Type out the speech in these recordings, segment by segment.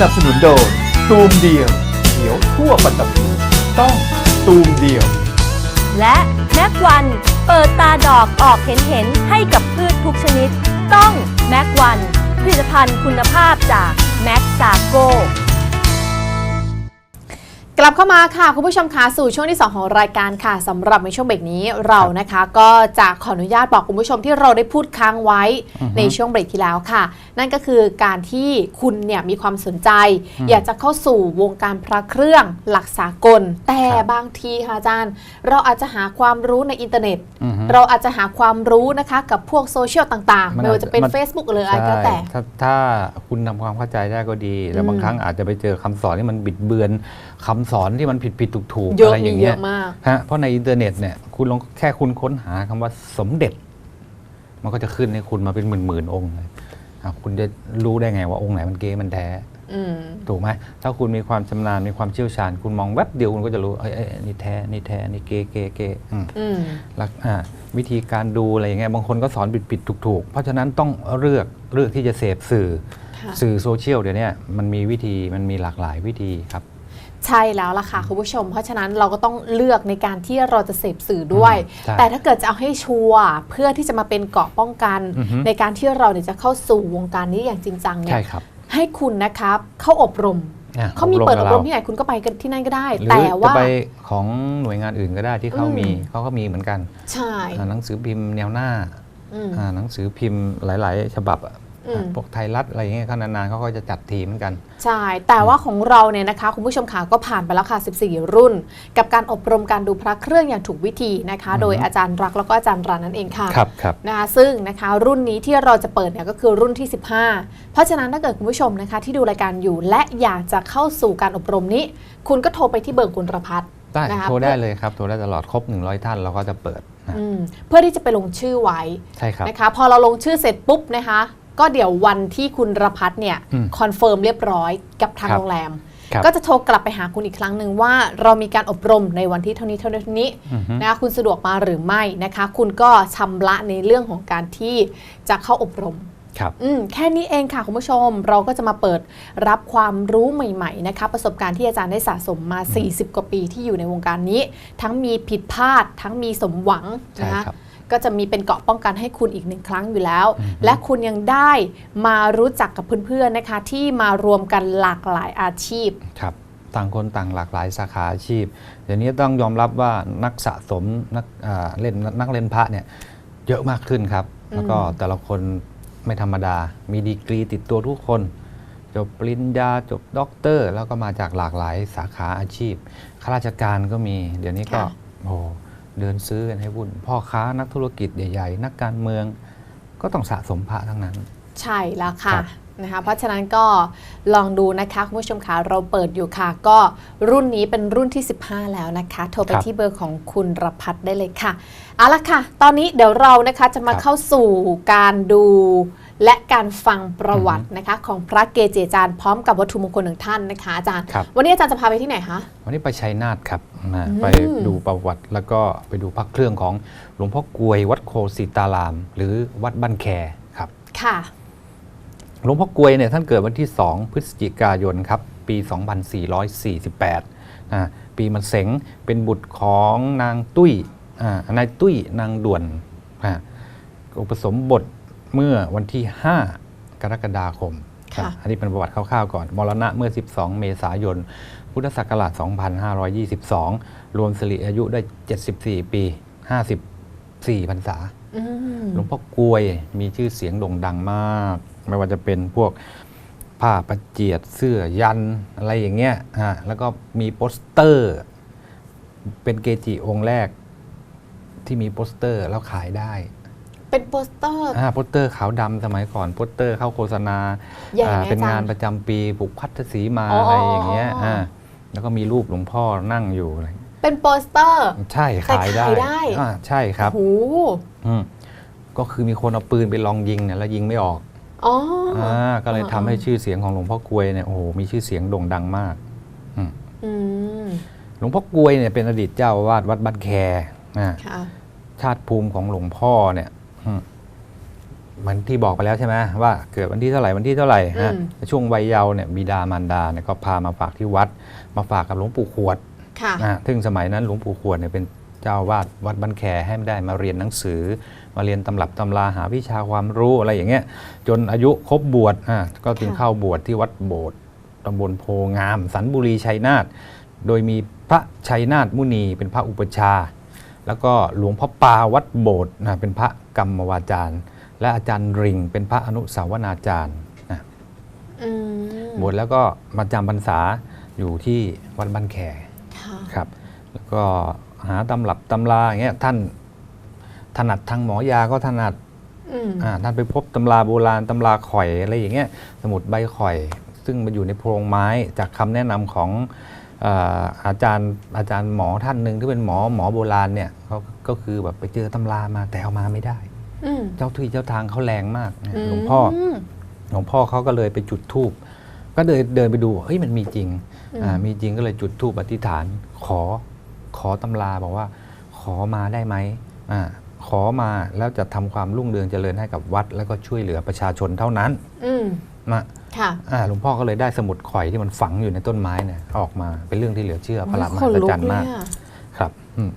สนับสนุนโดยตูมเดียวเขียวทั่วปัตตภีต้องตูมเดียว และแม็กวันเปิดตาดอกออกเห็นเห็นๆให้กับพืชทุกชนิด ต้องแม็กวันผลิตภัณฑ์คุณภาพจากแม็กซาโก กลับเข้ามาค่ะ คุณผู้ชมคะสู่ช่วงที่ 2 ของรายการค่ะสำหรับในช่วงเบรกนี้เรานะคะ ก็จะขออนุญาตบอกคุณผู้ชมที่เราได้พูดค้างไว้ในช่วงเบรกที่แล้วค่ะ นั่นก็คือการที่คุณเนี่ยมีความสนใจ อยากจะเข้าสู่วงการพระเครื่องหลักสากล แต่ครับบางทีค่ะอาจารย์ เราอาจจะหาความรู้ในอินเทอร์เน็ตอือฮึเราอาจจะหาความรู้นะคะกับพวกโซเชียลต่างๆมันไม่ว่าจะเป็นมัน Facebook หรืออะไรก็แต่ใช่ถ้าถ้าคุณทำความเข้าใจได้ก็ดีแต่อืมบางครั้งอาจจะไปเจอคำสอนที่มันบิดเบือน คำสอนที่มันผิดผิดถูกถูกๆเยอะอะไรอมีย่างเยเงี้ยอะมากฮะเพราะในอินเทอร์เน็ตเนี่ยคุณลองแค่คุณค้นหาคำว่าสมเด็จ มันก็จะขึ้นให้คุณมาเป็นหมื่นหมื่นๆองค์เลยอะคุณจะรู้ได้ไงว่าองค์ไหนมันเก๊มันแท้อืมถูกไหมถ้าคุณมีความชำนาญมีความเชี่ยวชาญ คุณมองแวบเดียวคุณก็จะรู้เอ้ยเอ้ยนี่แท้นี่แท้นี่เก๊เก๊เก๊อืมอืมลักอ่าวิธีการดูอะไรอย่างเงี้ยบางคนก็สอนผิดผิดถูกถูกๆเพราะฉะนั้นต้องเลือกเลือกที่จะเสพสื่อค่ะสื่อโซเชียลเดี๋ยวนี้มันมีวิธีมันมีหลากหลายวิธีครับ ใช่แล้วล่ะค่ะคุณผู้ชม เพราะฉะนั้นเราก็ต้องเลือกในการที่เราจะเสพสื่อด้วยอืมใช่แต่ถ้าเกิดจะเอาให้ชัวร์เพื่อที่จะมาเป็นเกราะป้องกัน อือฮึ ในการที่เราเนี่ยจะเข้าสู่วงการนี้อย่างจริงจังเนี่ใช่ยครับให้คุณนะครับเข้าอบรมอะเขามีเปิดอบรมกัที่ไหนคุณก็ไปกันที่นั่นก็ได้ หรือแต่จะว่า ไปของหน่วยงานอื่นก็ได้ที่เขาอืม มีเขาก็มีเหมือนกันใช่อ่าหนังสือพิมพ์แนวหน้าอืม อ่าหนังสือพิมพ์หลาย ๆ ฉบับอะอืม พวกไทยรัฐอะไรอย่างเงี้ยเขานานๆเขาก็จะจัดทีมเหมือนกัน ใช่ แต่ว่าของเราเนี่ยนะคะ คุณผู้ชมค่ะก็ผ่านไปแล้วค่ะ 14 รุ่น กับการอบรมการดูพระเครื่องอย่างถูกวิธีนะคะอือฮึโดยอาจารย์รักแล้วก็อาจารย์รันนั่นเองค่ะครับครับนะคะซึ่งนะคะรุ่นนี้ที่เราจะเปิดเนี่ยก็คือรุ่นที่ 15 เพราะฉะนั้นถ้าเกิดคุณผู้ชมนะคะ ที่ดูรายการอยู่และอยากจะเข้าสู่การอบรมนี้ คุณก็โทรไปที่เบอร์กุลรพัฒน์ได้นะคะโทรได้เลยครับโทรได้ตลอดครบ 100 ท่านเราก็จะเปิดนะอืมเพื่อที่จะไปลงชื่อไว้ใช่ครับนะคะพอเราลงชื่อเสร็จปุ๊บนะคะ ก็เดี๋ยววันที่คุณรพัฒน์เนี่ยอืมคอนเฟิร์มเรียบร้อยกับทางครับโรงแรม ครับ ก็จะโทรกลับไปหาคุณอีกครั้งหนึ่งว่า เรามีการอบรมในวันที่เท่านี้เท่านี้อือฮึ นะคะคุณสะดวกมาหรือไม่นะคะ คุณก็ชำระในเรื่องของการที่จะเข้าอบรม ครับ อืมแค่นี้เองค่ะ คุณผู้ชมเราก็จะมาเปิดรับความรู้ใหม่ๆนะคะประสบการณ์ที่อาจารย์ได้สะสมมา 40 กว่าปีที่อยู่ในวงการนี้ ทั้งมีผิดพลาด ทั้งมีสมหวังใช่นะคะครับ ก็จะมีเป็นเกราะป้องกันให้คุณอีกหนึ่งครั้งอยู่แล้วอือฮึและคุณยังได้มารู้จักกับเพื่อนๆนะคะ ที่มารวมกันหลากหลายอาชีพครับต่างคนต่างหลากหลายสาขาอาชีพเดี๋ยวนี้ต้องยอมรับว่านักสะสมนักอ่าเล่นนักเล่นพระเนี่ยเยอะมากขึ้นครับ แล้วก็แต่ละคนไม่ธรรมดา มีดีกรีติดตัวทุกคน จบปริญญาจบด็อกเตอร์ แล้วก็มาจากหลากหลายสาขาอาชีพข้าราชการก็มี เดี๋ยวนี้ก็ค่ะโอ้ เดินซื้อกันให้วุ่น พ่อค้านักธุรกิจใหญ่ๆ นักการเมืองก็ต้องสะสมพระทั้งนั้น ใช่แล้วค่ะครับนะคะ เพราะฉะนั้นก็ลองดูนะคะคุณผู้ชมคะเราเปิดอยู่ค่ะ ก็รุ่นนี้เป็นรุ่นที่ 15 แล้วนะคะ โทรไปครับที่เบอร์ของคุณรพัฒน์ได้เลยค่ะ เอาละค่ะ ตอนนี้เดี๋ยวเรานะคะจะมาครับเข้าสู่การดู และการฟังประวัตินะคะของพระเกจิอาจารย์พร้อมกับวัตถุมงคลหนึ่งท่านนะคะอาจารย์ ครับ วันนี้อาจารย์จะพาไปที่ไหนคะ วันนี้ไปชัยนาทครับนะอืม ไปดูประวัติแล้วก็ไปดูพระเครื่องของหลวงพ่อกลวยวัดโคสิตาราม หรือวัดบ้านแคครับ ค่ะ หลวงพ่อกลวยเนี่ยท่านเกิดวันที่ 2 พฤศจิกายนครับปี 2448อ่าปีมันเสงเป็นบุตรของนางตุ้ยอ่านายตุ้ยนางด่วนอ่าอุปสมบท เมื่อวันที่ 5 กรกฎาคมค่ะอะอันนี้เป็นประวัติคร่าวๆก่อน มรณะเมื่อ 12 เมษายน พุทธศักราช 2522 รวมสิริอายุได้ 74 ปี 54พรรษาอืมหลวงพ่อกลวยมีชื่อเสียงโด่งดังมาก ไม่ว่าจะเป็นพวกผ้าประเจียดเสื้อยันอะไรอย่างเงี้ยฮะแล้วก็มีโปสเตอร์ เป็นเกจิองค์แรกที่มีโปสเตอร์แล้วขายได้ เป็นโปสเตอร์อ่าโปสเตอร์ขาวดำสมัยก่อนโปสเตอร์เข้าโฆษณาใหญ่ไหมอ่าเป็นอาจารย์งานประจำปีผูกพัทสีมาอ๋อออะไรอย่างเงี้ยอ๋ออ่าแล้วก็มีรูปหลวงพ่อนั่งอยู่อะไรเป็นโปสเตอร์ ใช่ขายได้แต่ขายได้ อ่าใช่ครับโอ้โหอืมก็คือมีคนเอาปืนไปลองยิงเนี่ยแล้วยิงไม่ออกอ๋ออ่าก็เลยอ๋อทำให้ชื่อเสียงของหลวงพ่อกลวยเนี่ยโอ้โหมีชื่อเสียงโด่งดังมาก อืมอืมหลวงพ่อกลวยเนี่ยเป็นอดีตเจ้าอาวาดวัดบ้านแคอ่า ค่ะ ชาติภูมิของหลวงพ่อเนี่ยอื มเหมือนที่บอกไปแล้วใช่ไหมว่าเกิดวันที่เท่าไหร่วันที่เท่าไหร่ฮะอืม ช่วงวัยเยาว์เนี่ยบิดามารดาเนี่ยก็พามาฝากที่วัด มาฝากกับหลวงปู่ขวดค่ะ นะซึ่งสมัยนั้นหลวงปู่ขวดเนี่ยเป็นเจ้าวาดวัดบ้านแคให้ได้มาเรียนหนังสือ มาเรียนตำรับตำราหาวิชาความรู้อะไรอย่างเงี้ยจนอายุครบบวชอะก็ถึงค่ะ เข้าบวชที่วัดโบสถ์ตำบลโพงาม สันบุรีชัยนาทโดยมีพระชัยนาทมุนีเป็นพระอุปชฌาย์ แล้วก็หลวงพ่อปาวัดโบสถ์นะเป็นพระกรรมวาจารย์ และอาจารย์ริง เป็นพระอนุสาวนาจารย์นะอืมบวชแล้วก็มาจำพรรษาอยู่ที่วัดบ้านแขค่ะครับ แล้วก็หาตำรับตำราอย่างเงี้ยท่านถนัดทางหมอยาก็ถนัดอืมอ่าท่านไปพบตำราโบราณตำราข่อยอะไรอย่างเงี้ยสมุดใบข่อย ซึ่งมาอยู่ในโพรงไม้จากคำแนะนำของ อาอาจารย์อาจารย์หมอท่านหนึ่งที่เป็นหมอหมอโบราณเนี่ยเขาก็คือแบบไปเจอตำรามาแต่เอามาไม่ได้อืมเจ้าที่เจ้าทางเขาแรงมากนะหลวงพ่อมหลวงพ่อเขาก็เลยไปจุดธูปก็เดินเดินไปดูเฮ้ยมันมีจริงอืมอ่ามีจริงก็เลยจุดธูปอธิษฐาน ขอขอตำราบอกว่า ขอมาได้ไหมอ่าขอมาแล้วจะทำความรุ่งเรืองเจริญให้กับวัด แล้วก็ช่วยเหลือประชาชนเท่านั้นอืมนะค่ะอ่า หลวงพ่อก็เลยได้สมุดข่อยที่มันฝังอยู่ในต้นไม้เนี่ยออกมาเป็นเรื่องที่เหลือเชื่อประหลาดมขหันศลุกจรรย์เลมากยอะครับอืม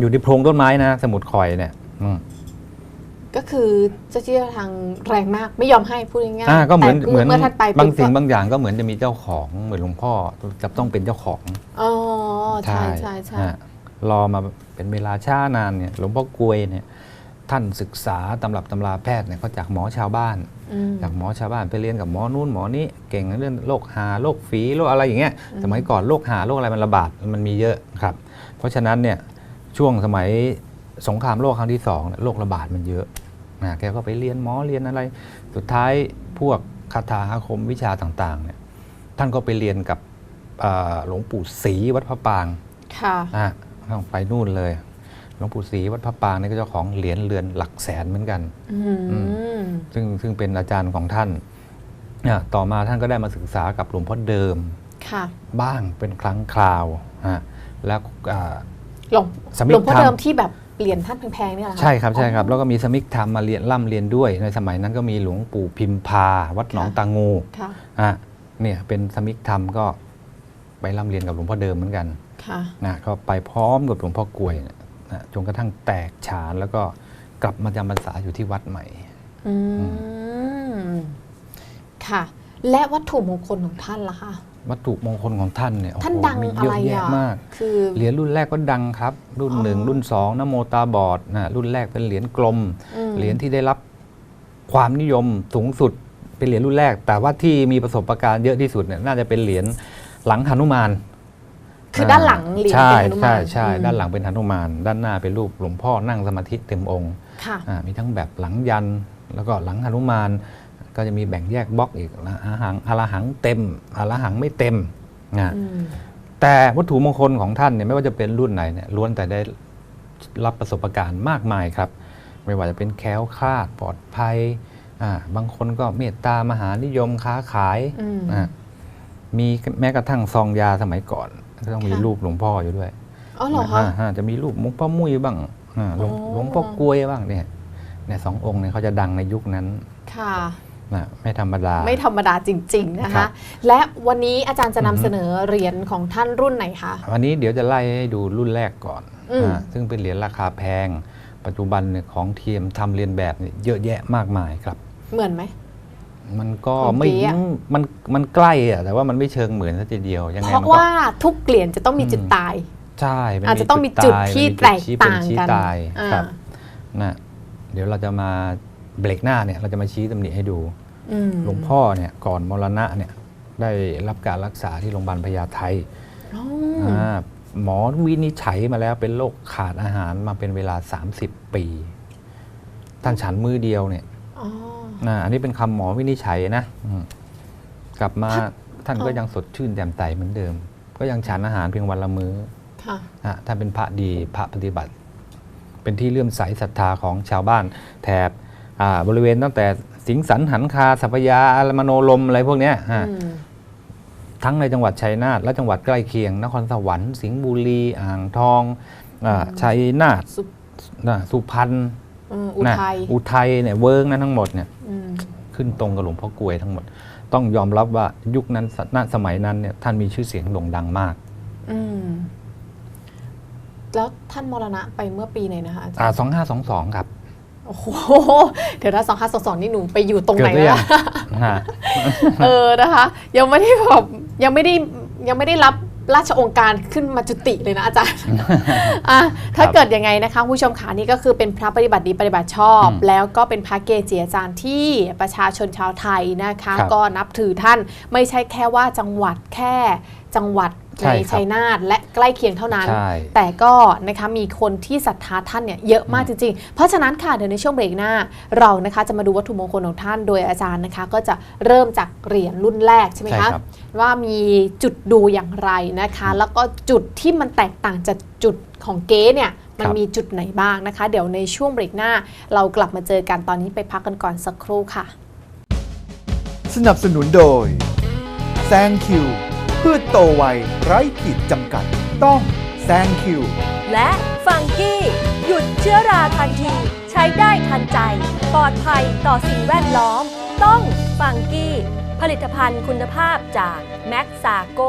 อยู่ในโพรงต้นไม้นะ สมุดข่อยเนี่ยอืมก็คือเจ้าที่เจ้าทางแรงมากไม่ยอมให้พูดง่ายๆอ่าก็เหมือนแต่เหมือนเมื่อท่านไปบางสิ่งปุ๊ก็บางอย่างก็เหมือนจะมีเจ้าของเหมือนหลวงพ่อจะต้องเป็นเจ้าของอ๋อใช่ใช่ใช่ฮะรอมาเป็นเวลาช้านานเนี่ย หลวงพ่อกลวยเนี่ย ท่านศึกษาตำรับตำราแพทย์เนี่ยก็จากหมอชาวบ้านอืมจากหมอชาวบ้านไปเรียนกับหมอนู่นหมอนี้เก่งเรื่องโรคหาโรคฝีโรคอะไรอย่างเงี้ยสมัยก่อนโรคหาโรคอะไรมันระบาดมันมีเยอะครับ เพราะฉะนั้นเนี่ยช่วงสมัยสงครามโลกครั้งที่สองเนี่ยโรคระบาดมันเยอะนะแกก็ไปเรียนหมอเรียนอะไร สุดท้ายพวกคาถาอาคมวิชาต่างๆเนี่ยท่านก็ไปเรียนกับเอ่อหลวงปู่ศรีวัดพระปางค่ะอะต้องไปนู่นเลย หลวงปู่ศรีวัดพระปางนี่ก็เจ้าของเหรียญเรือนหลักแสนเหมือนกันอืมซึ่งซึ่งเป็นอาจารย์ของท่านอะต่อมาท่านก็ได้มาศึกษากับหลวงพ่อเดิมค่ะบ้างเป็นครั้งคราวฮะแล้วอ่าหลวงสมิหลธวงพ่อธรรมเดิมที่แบบเหรียญท่านแพงๆเนี่ยเหรอคะใช่ครับใช่ครับ แล้วก็มีสมิกธรรมมาเรียนร่ำเรียนด้วย ในสมัยนั้นก็มีหลวงปู่พิมพา วัดหนองตางูค่ะอะเนี่ยเป็นสมิกธรรมก็ไปร่ำเรียนกับหลวงพ่อเดิมเหมือนกันค่ะนะก็ไปพร้อมกับหลวงพ่อกลวย นะนะจนกระทั่งแตกฉานแล้วก็กลับมาจำพรรษาอยู่ที่วัดใหม่อืมค่ะ และวัตถุมงคลของท่านล่ะคะ วัตถุมงคลของท่านเนี่ยโอ้โหท่านดังมีอะเยไรอะแยะอะมาก คือเหรียญรุ่นแรกก็ดังครับ รุ่นหนึ่งอ๋อรุ่นสองนโมตาบอดนะรุ่นแรกเป็นเหรียญกลมอืมเหรียญที่ได้รับความนิยมสูงสุดเป็นเหรียญรุ่นแรก แต่ว่าที่มีประสบการณ์เยอะที่สุดเนี่ยน่าจะเป็นเหรียญหลังหนุมาน คือด้านหลังเหรียญใช่เป็นหนุใช่มานใช่อืมด้านหลังเป็นหนุมาน ด้านหน้าเป็นรูปหลวงพ่อนั่งสมาธิเต็มองค์ค่ะอ่ามีทั้งแบบหลังยันแล้วก็หลังหนุมาน ก็จะมีแบ่งแยกบล็อกอีกนะอาหังอาราหังเต็มอาราหังไม่เต็มนะอืมแต่วัตถุมงคลของท่านเนี่ยไม่ว่าจะเป็นรุ่นไหนเนี่ยล้วนแต่ได้รับประสบการณ์มากมายครับ ไม่ว่าจะเป็นแคล้วคลาดปลอดภัยอ่าบางคนก็เมตตามหานิยมค้าขายอืม อ่ามีแม้กระทั่งซองยาสมัยก่อน ก็ต้องมีค่ะรูปหลวงพ่ออยู่ด้วยอ๋อเหรอคะาาจะมีรูปหลวงพ่อมุ้ยบ้างอ่าหลวงอ๋อหลวงพ่อกลวยบ้างเนี่ยเนี่ยสององค์เนี่ยเขาจะดังในยุคนั้นค่ะนะไม่ธรรมดา ไม่ธรรมดาจริง ๆ นะครัคะบและวันนี้อาจารย์จะอือฮึนำเสนอเหรียญของท่านรุ่นไหนคะ วันนี้เดี๋ยวจะไล่ให้ดูรุ่นแรกก่อนอืมอ่าซึ่งเป็นเหรียญราคาแพง ปัจจุบันเนี่ยของเทียมทำเรียนแบบเนี่ยเยอะแยะมากมายครับ เหมือนไหม มันก็ของไม่เก๊อะมันมันใกล้อะแต่ว่ามันไม่เชิงเหมือนซะทีเดียวยังไงเพราะมันก็ ว่าทุกเหรียญจะต้องมีจุดตาย ใช่มันอาจจะต้องมีจุดายที่มันมีแตกชี้เป็นต่างชี้กันตายอ่า ครับนะเดี๋ยวเราจะมาเบรกหน้าเนี่ยเราจะมาชี้ตำหนิให้ดู อืมหลวงพ่อเนี่ยก่อนมรณะเนี่ยได้รับการรักษาที่โรงพยาบาลพญาไทอ๋ออ่าหมอวินิจฉัยมาแล้วเป็นโรคขาดอาหารมาเป็นเวลา 30 ปี ท่านฉันมือเดียวเนี่ยอ๋อ นะอันนี้เป็นคำหมอวินิจฉัยนะอืมกลับมาท่านก็อ๋อยังสดชื่นแจ่มใสเหมือนเดิม ก็ยังฉันอาหารเพียงวันละมื้อค่ะ นะท่านเป็นพระดีพระปฏิบัติ เป็นที่เลื่อมใสศรัทธาของชาวบ้าน แถบอ่าบริเวณตั้งแต่สิงสันหันคาสัพพยาอารมโนลมอะไรพวกเนี้ยฮะ อืม ทั้งในจังหวัดชัยนาทและจังหวัดใกล้เคียง นครสวรรค์สิงห์บุรี อ่างทองอาชัยนาทสุนะสุพรรณ อืมอุนะทัยอุทัยเนี่ยเวิร์กนั้นทั้งหมดเนี่ยอืมขึ้นตรงกับหลวงพ่อกลวยทั้งหมด ต้องยอมรับว่ายุคนั้นณสมัยนั้นเนี่ยท่านมีชื่อเสียงโด่งดังมากอืมแล้วท่านมรณะไปเมื่อปีไหนนะคะอาจารย์อ่าสองห้าสองสองครับโอ้โหเดี๋ยวถ้าสองห้าสองสองนี่หนูไปอยู่ตรงเกิไหนดหรือยันะงฮะเออนะคะ ยังไม่ได้แบบยังไม่ได้ยังไม่ได้รับ ราชองค์การขึ้นมาจุติเลยนะอาจารย์ อะถ้าครับเกิดยังไงนะคะคุณผู้ชมขานี่ก็คือเป็นพระปฏิบัติดีปฏิบัติชอบอืมแล้วก็เป็นพระเกจิอาจารย์ที่ประชาชนชาวไทยนะคะครับก็นับถือท่านไม่ใช่แค่ว่าจังหวัดแค่จังหวัด ใช่ในครับชัยนาทและใกล้เคียงเท่านั้นใช่แต่ก็นะคะมีคนที่ศรัทธาท่านเนี่ยเยอะมากจริงๆ เพราะฉะนั้นค่ะเดี๋ยวในช่วงเบรกหน้า เรานะคะจะมาดูวัตถุมงคลของท่านโดยอาจารย์นะคะ ก็จะเริ่มจากเหรียญรุ่นแรกใช่ไหมใช่คะครับว่ามีจุดดูอย่างไรนะคะ แล้วก็จุดที่มันแตกต่างจากจุดของเก๊เนี่ยมันครับมีจุดไหนบ้างนะคะ เดี๋ยวในช่วงเบรกหน้า เรากลับมาเจอกันตอนนี้ไปพักกันก่อนสักครู่ค่ะ สนับสนุนโดยแซงคิว พืชโตไวไร้ขีดจำกัด ต้องแซงคิว และฟังกี้ หยุดเชื้อราทันที ใช้ได้ทันใจ ปลอดภัยต่อสิ่งแวดล้อม ต้องฟังกี้ ผลิตภัณฑ์คุณภาพจากแม็กซาโก